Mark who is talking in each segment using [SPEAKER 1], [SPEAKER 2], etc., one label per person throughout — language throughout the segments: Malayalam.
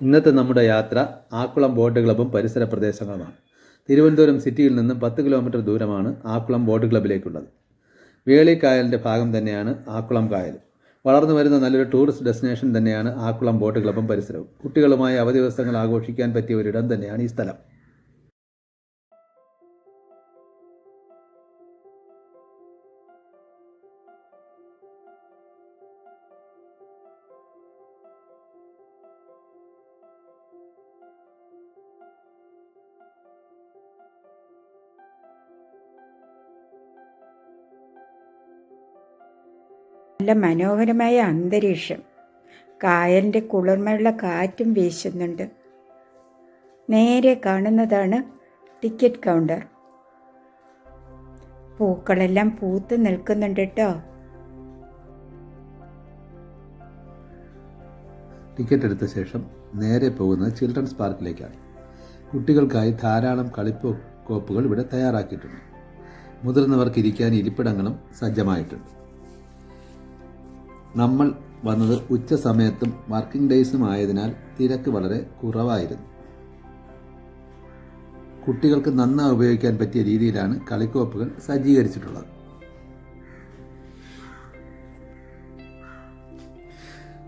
[SPEAKER 1] ഇന്നത്തെ നമ്മുടെ യാത്ര ആക്കുളം ബോട്ട് ക്ലബും പരിസര പ്രദേശങ്ങളുമാണ്. തിരുവനന്തപുരം സിറ്റിയിൽ നിന്നും പത്ത് കിലോമീറ്റർ ദൂരമാണ് ആക്കുളം ബോട്ട് ക്ലബിലേക്കുള്ളത്. വേളിക്കായലിന്റെ ഭാഗം തന്നെയാണ് ആക്കുളം കായൽ. വളർന്നു വരുന്ന നല്ലൊരു ടൂറിസ്റ്റ് ഡെസ്റ്റിനേഷൻ തന്നെയാണ് ആക്കുളം ബോട്ട് ക്ലബും പരിസരവും. കുട്ടികളുമായി അവധി ദിവസങ്ങൾ ആഘോഷിക്കാൻ പറ്റിയ ഒരിടം തന്നെയാണ് ഈ സ്ഥലം.
[SPEAKER 2] നല്ല മനോഹരമായ അന്തരീക്ഷം. കായലിന്റെ കുളിർമയുള്ള കാറ്റും വീശുന്നുണ്ട്. നേരെ കാണുന്നതാണ് ടിക്കറ്റ് കൗണ്ടർ. പൂക്കളെല്ലാം പൂത്ത് നിൽക്കുന്നുണ്ട് കേട്ടോ.
[SPEAKER 1] ടിക്കറ്റ് എടുത്ത ശേഷം നേരെ പോകുന്നത് ചിൽഡ്രൻസ് പാർക്കിലേക്കാണ്. കുട്ടികൾക്കായി ധാരാളം കളിപ്പോ കോപ്പുകൾ ഇവിടെ തയ്യാറാക്കിയിട്ടുണ്ട്. മുതിർന്നവർക്ക് ഇരിക്കാൻ ഇരിപ്പിടങ്ങളും സജ്ജമായിട്ടുണ്ട്. നമ്മൾ വന്നത് ഉച്ച സമയത്തും വർക്കിംഗ് ഡേയ്സും ആയതിനാൽ തിരക്ക് വളരെ കുറവായിരുന്നു. കുട്ടികൾക്ക് നന്നായി ഉപയോഗിക്കാൻ പറ്റിയ രീതിയിലാണ് കളിക്കോപ്പുകൾ സജ്ജീകരിച്ചിട്ടുള്ളത്.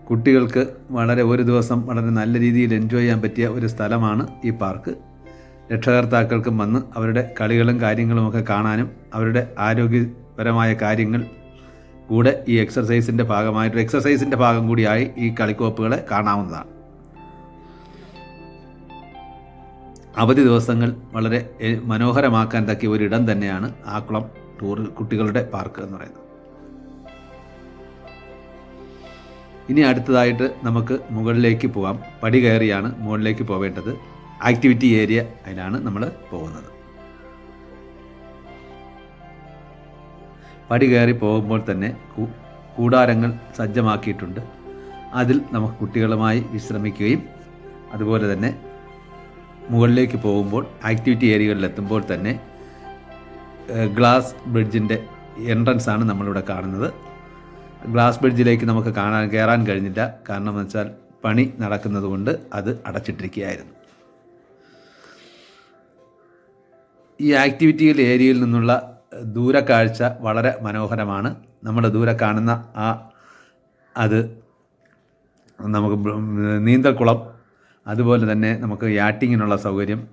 [SPEAKER 1] കുട്ടികൾക്ക് വളരെ ഒരു ദിവസം വളരെ നല്ല രീതിയിൽ എൻജോയ് ചെയ്യാൻ പറ്റിയ ഒരു സ്ഥലമാണ് ഈ പാർക്ക്. രക്ഷകർത്താക്കൾക്കും വന്ന് അവരുടെ കളികളും കാര്യങ്ങളുമൊക്കെ കാണാനും അവരുടെ ആരോഗ്യപരമായ കാര്യങ്ങൾ കൂടെ ഈ എക്സർസൈസിന്റെ ഭാഗമായിട്ട് എക്സർസൈസിന്റെ ഭാഗം കൂടിയായി ഈ കളിക്കോപ്പുകളെ കാണാവുന്നതാണ്. അവധി ദിവസങ്ങൾ വളരെ മനോഹരമാക്കാൻ തക്കിയ ഒരിടം തന്നെയാണ് ആക്കുളം ടൂർ കുട്ടികളുടെ പാർക്ക് എന്ന് പറയുന്നത്. ഇനി അടുത്തതായിട്ട് നമുക്ക് മുകളിലേക്ക് പോകാം പടി കയറിയാണ് മുകളിലേക്ക് പോവേണ്ടത്. ആക്ടിവിറ്റി ഏരിയ അതിലാണ് നമ്മൾ പോകുന്നത്. പടി കയറി പോകുമ്പോൾ തന്നെ കൂടാരങ്ങൾ സജ്ജമാക്കിയിട്ടുണ്ട്. അതിൽ നമുക്ക് കുട്ടികളുമായി വിശ്രമിക്കുകയും അതുപോലെ തന്നെ മുകളിലേക്ക് പോകുമ്പോൾ ആക്ടിവിറ്റി ഏരിയകളിൽ എത്തുമ്പോൾ തന്നെ ഗ്ലാസ് ബ്രിഡ്ജിന്റെ എൻട്രൻസ് ആണ് നമ്മളിവിടെ കാണുന്നത്. ഗ്ലാസ് ബ്രിഡ്ജിലേക്ക് നമുക്ക് കാണാൻ കയറാൻ കഴിഞ്ഞില്ല. കാരണം എന്ന് വെച്ചാൽ പണി നടക്കുന്നതുകൊണ്ട് അത് അടച്ചിട്ടിരിക്കുകയായിരുന്നു. ഈ ആക്ടിവിറ്റിയിൽ ഏരിയയിൽ നിന്നുള്ള ദൂരക്കാഴ്ച വളരെ മനോഹരമാണ്. നമ്മൾ ദൂരെ കാണുന്ന ആ അത് നമുക്ക് നീന്തൽക്കുളം അതുപോലെ തന്നെ നമുക്ക് യാറ്റിങ്ങിനുള്ള സൗകര്യം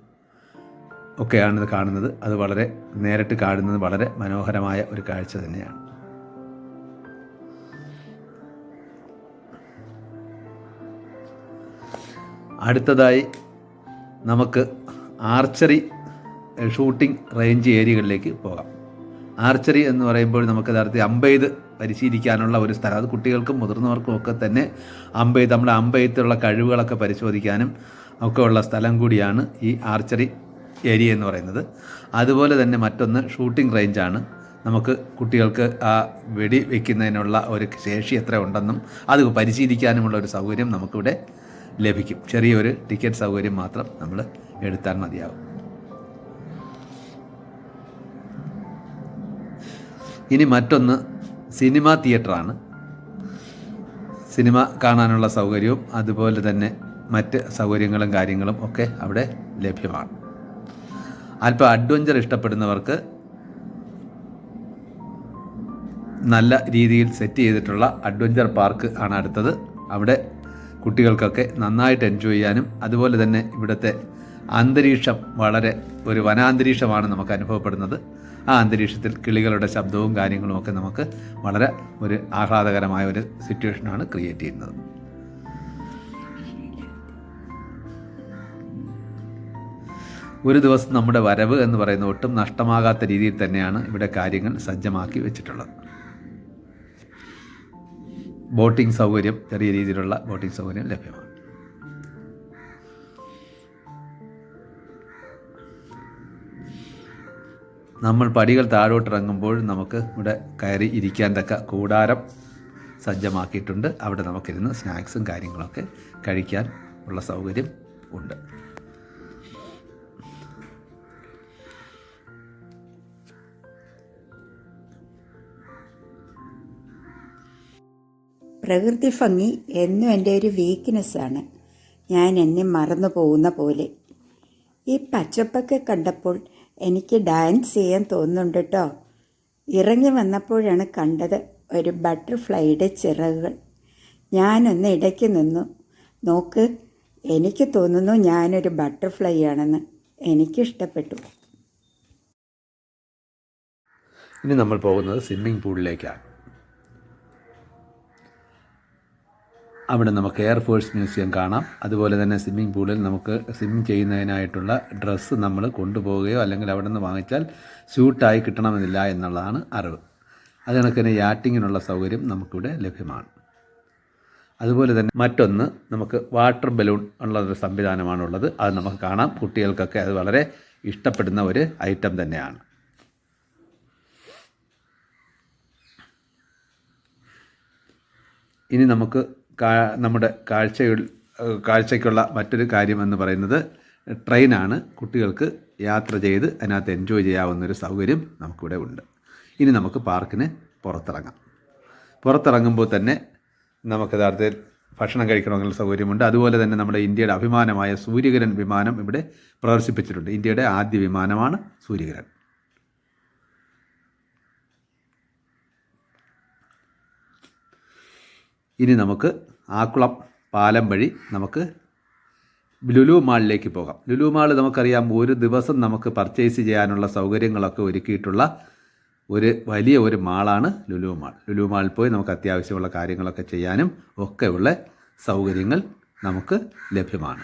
[SPEAKER 1] ഒക്കെയാണ് ഇത് കാണുന്നത്. അത് വളരെ നേരിട്ട് കാണുന്നത് വളരെ മനോഹരമായ ഒരു കാഴ്ച തന്നെയാണ്. അടുത്തതായി നമുക്ക് ആർച്ചറി ഷൂട്ടിംഗ് റേഞ്ച് ഏരിയകളിലേക്ക് പോകാം. ആർച്ചറി എന്ന് പറയുമ്പോൾ നമുക്ക് യഥാർത്ഥത്തിൽ അമ്പെയ്ത് പരിശീലിക്കാനുള്ള ഒരു സ്ഥലം. അത് കുട്ടികൾക്കും മുതിർന്നവർക്കും ഒക്കെ തന്നെ അമ്പെയ്ത്ത് നമ്മുടെ അമ്പെയ്ത്തുള്ള കഴിവുകളൊക്കെ പരിശോധിക്കാനും ഒക്കെ ഉള്ള സ്ഥലം കൂടിയാണ് ഈ ആർച്ചറി ഏരിയ എന്ന് പറയുന്നത്. അതുപോലെ തന്നെ മറ്റൊന്ന് ഷൂട്ടിംഗ് റേഞ്ചാണ് നമുക്ക് കുട്ടികൾക്ക് ആ വെടി വയ്ക്കുന്നതിനുള്ള ഒരു ശേഷി എത്ര ഉണ്ടെന്നും അത് പരിശീലിക്കാനുമുള്ള ഒരു സൗകര്യം നമുക്കിവിടെ ലഭിക്കും. ചെറിയൊരു ടിക്കറ്റ് സൗകര്യം മാത്രം നമ്മൾ എടുത്താൽ മതിയാവും. ഇനി മറ്റൊന്ന് സിനിമ തിയേറ്ററാണ്. സിനിമ കാണാനുള്ള സൗകര്യവും അതുപോലെ തന്നെ മറ്റ് സൗകര്യങ്ങളും കാര്യങ്ങളും ഒക്കെ അവിടെ ലഭ്യമാണ്. അല്പം അഡ്വഞ്ചർ ഇഷ്ടപ്പെടുന്നവർക്ക് നല്ല രീതിയിൽ സെറ്റ് ചെയ്തിട്ടുള്ള അഡ്വഞ്ചർ പാർക്ക് ആണ് അടുത്തത്. അവിടെ കുട്ടികൾക്കൊക്കെ നന്നായിട്ട് എൻജോയ് ചെയ്യാനും അതുപോലെ തന്നെ ഇവിടുത്തെ അന്തരീക്ഷം വളരെ ഒരു വനാന്തരീക്ഷമാണ് നമുക്ക് അനുഭവപ്പെടുന്നത്. ആ അന്തരീക്ഷത്തിൽ കിളികളുടെ ശബ്ദവും കാര്യങ്ങളും ഒക്കെ നമുക്ക് വളരെ ഒരു ആഹ്ലാദകരമായ ഒരു സിറ്റുവേഷനാണ് ക്രിയേറ്റ് ചെയ്യുന്നത്. ഒരു ദിവസം നമ്മുടെ വരവ് എന്ന് പറയുന്ന ഒട്ടും നഷ്ടമാകാത്ത രീതിയിൽ തന്നെയാണ് ഇവിടെ കാര്യങ്ങൾ സജ്ജമാക്കി വെച്ചിട്ടുള്ളത്. ബോട്ടിംഗ് സൗകര്യം ചെറിയ രീതിയിലുള്ള ബോട്ടിംഗ് സൗകര്യം ലഭ്യമാണ്. നമ്മൾ പടികൾ താഴോട്ടിറങ്ങുമ്പോൾ നമുക്ക് ഇവിടെ കയറി ഇരിക്കാൻ തക്ക കൂടാരം സജ്ജമാക്കിയിട്ടുണ്ട്. അവിടെ നമുക്കിരുന്ന് സ്നാക്സും കാര്യങ്ങളൊക്കെ കഴിക്കാൻ ഉള്ള സൗകര്യം ഉണ്ട്.
[SPEAKER 2] പ്രകൃതി ഭംഗി എന്നും എന്റെ ഒരു വീക്ക്നെസ്സാണ് ഞാൻ എന്നെ മറന്നു പോകുന്ന പോലെ. ഈ പച്ചപ്പൊക്കെ കണ്ടപ്പോൾ എനിക്ക് ഡാൻസ് ചെയ്യാൻ തോന്നുന്നുണ്ട് കേട്ടോ ഇറങ്ങി വന്നപ്പോഴാണ് കണ്ടത് ഒരു ബട്ടർഫ്ലൈയുടെ ചിറകുകൾ. ഞാനൊന്ന് ഇടയ്ക്ക് നിന്നു. നോക്ക് എനിക്ക് തോന്നുന്നു ഞാനൊരു ബട്ടർഫ്ലൈ ആണെന്ന്. എനിക്കിഷ്ടപ്പെട്ടു.
[SPEAKER 1] ഇനി നമ്മൾ പോകുന്നത് സ്വിമ്മിംഗ് പൂളിലേക്കാണ് അവിടെ നമുക്ക് എയർഫോഴ്സ് മ്യൂസിയം കാണാം. അതുപോലെ തന്നെ സ്വിമ്മിംഗ് പൂളിൽ നമുക്ക് സ്വിം ചെയ്യുന്നതിനായിട്ടുള്ള ഡ്രസ്സ് നമ്മൾ കൊണ്ടുപോവുകയോ അല്ലെങ്കിൽ അവിടെ നിന്ന് വാങ്ങിച്ചാൽ സ്യൂട്ടായി കിട്ടണമെന്നില്ല എന്നുള്ളതാണ് അറിവ്. അത് കണക്ക് തന്നെ യാറ്റിങ്ങിനുള്ള സൗകര്യം നമുക്കിവിടെ ലഭ്യമാണ്. അതുപോലെ തന്നെ മറ്റൊന്ന് നമുക്ക് വാട്ടർ ബലൂൺ ഉള്ള ഒരു സംവിധാനമാണുള്ളത്. അത് നമുക്ക് കാണാം. കുട്ടികൾക്കൊക്കെ അത് വളരെ ഇഷ്ടപ്പെടുന്ന ഒരു ഐറ്റം തന്നെയാണ്. ഇനി നമുക്ക് നമ്മുടെ ഏഹ് കാഴ്ചയ്ക്കുള്ള മറ്റൊരു കാര്യം എന്ന് പറയുന്നത് ട്രെയിനാണ് കുട്ടികൾക്ക് യാത്ര ചെയ്ത് അതിനകത്ത് എൻജോയ് ചെയ്യാവുന്നൊരു സൗകര്യം നമുക്കിവിടെ ഉണ്ട്. ഇനി നമുക്ക് പാർക്കിന് പുറത്തിറങ്ങാം. പുറത്തിറങ്ങുമ്പോൾ തന്നെ നമുക്ക് യഥാർത്ഥത്തിൽ ഭക്ഷണം കഴിക്കണമെന്നുള്ള സൗകര്യമുണ്ട്. അതുപോലെ തന്നെ നമ്മുടെ ഇന്ത്യയുടെ അഭിമാനമായ സൂര്യകിരൺ വിമാനം ഇവിടെ പ്രദർശിപ്പിച്ചിട്ടുണ്ട്. ഇന്ത്യയുടെ ആദ്യ വിമാനമാണ് സൂര്യകിരൺ ഇനി നമുക്ക് ആക്കുളം പാലം വഴി നമുക്ക് ലുലു മാളിലേക്ക് പോകാം. ലുലു മാൾ നമുക്കറിയാം ഒരു ദിവസം നമുക്ക് പർച്ചേസ് ചെയ്യാനുള്ള സൗകര്യങ്ങളൊക്കെ ഒരുക്കിയിട്ടുള്ള ഒരു വലിയ ഒരു മാളാണ് ലുലു മാൾ. ലുലു മാളിൽ പോയി നമുക്ക് അത്യാവശ്യമുള്ള കാര്യങ്ങളൊക്കെ ചെയ്യാനും ഒക്കെയുള്ള സൗകര്യങ്ങൾ നമുക്ക് ലഭ്യമാണ്.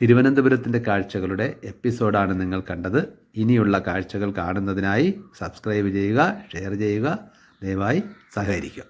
[SPEAKER 1] തിരുവനന്തപുരത്തിന്റെ കാഴ്ചകളുടെ എപ്പിസോഡാണ് നിങ്ങൾ കണ്ടത്. ഇനിയുള്ള കാഴ്ചകൾ കാണുന്നതിനായി സബ്സ്ക്രൈബ് ചെയ്യുക ഷെയർ ചെയ്യുക ദയവായി സഹകരിക്കുക.